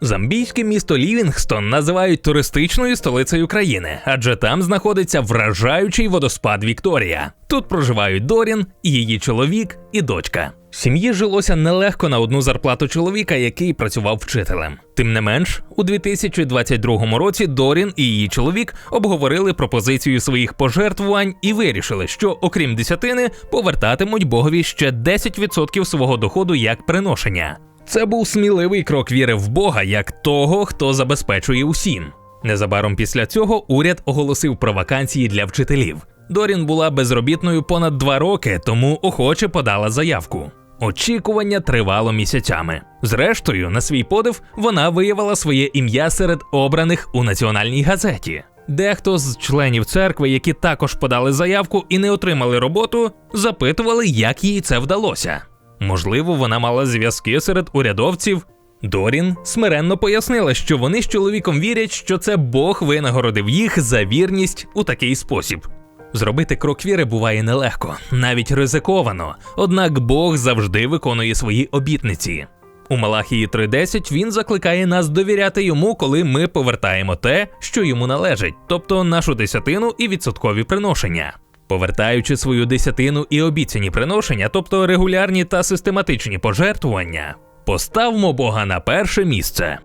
Замбійське місто Лівінгстон називають туристичною столицею країни, адже там знаходиться вражаючий водоспад Вікторія. Тут проживають Дорін, її чоловік і дочка. Сім'ї жилося нелегко на одну зарплату чоловіка, який працював вчителем. Тим не менш, у 2022 році Дорін і її чоловік обговорили пропозицію своїх пожертвувань і вирішили, що окрім десятини повертатимуть Богові ще 10% свого доходу як приношення. Це був сміливий крок віри в Бога як того, хто забезпечує усім. Незабаром після цього уряд оголосив про вакансії для вчителів. Дорін була безробітною понад два роки, тому охоче подала заявку. Очікування тривало місяцями. Зрештою, на свій подив, вона виявила своє ім'я серед обраних у національній газеті. Дехто з членів церкви, які також подали заявку і не отримали роботу, запитували, як їй це вдалося. Можливо, вона мала зв'язки серед урядовців. Дорін смиренно пояснила, що вони з чоловіком вірять, що це Бог винагородив їх за вірність у такий спосіб. Зробити крок віри буває нелегко, навіть ризиковано, однак Бог завжди виконує свої обітниці. У Малахії 3.10 він закликає нас довіряти йому, коли ми повертаємо те, що йому належить, тобто нашу десятину і відсоткові приношення. Повертаючи свою десятину і обіцяні приношення, тобто регулярні та систематичні пожертвування, поставмо Бога на перше місце.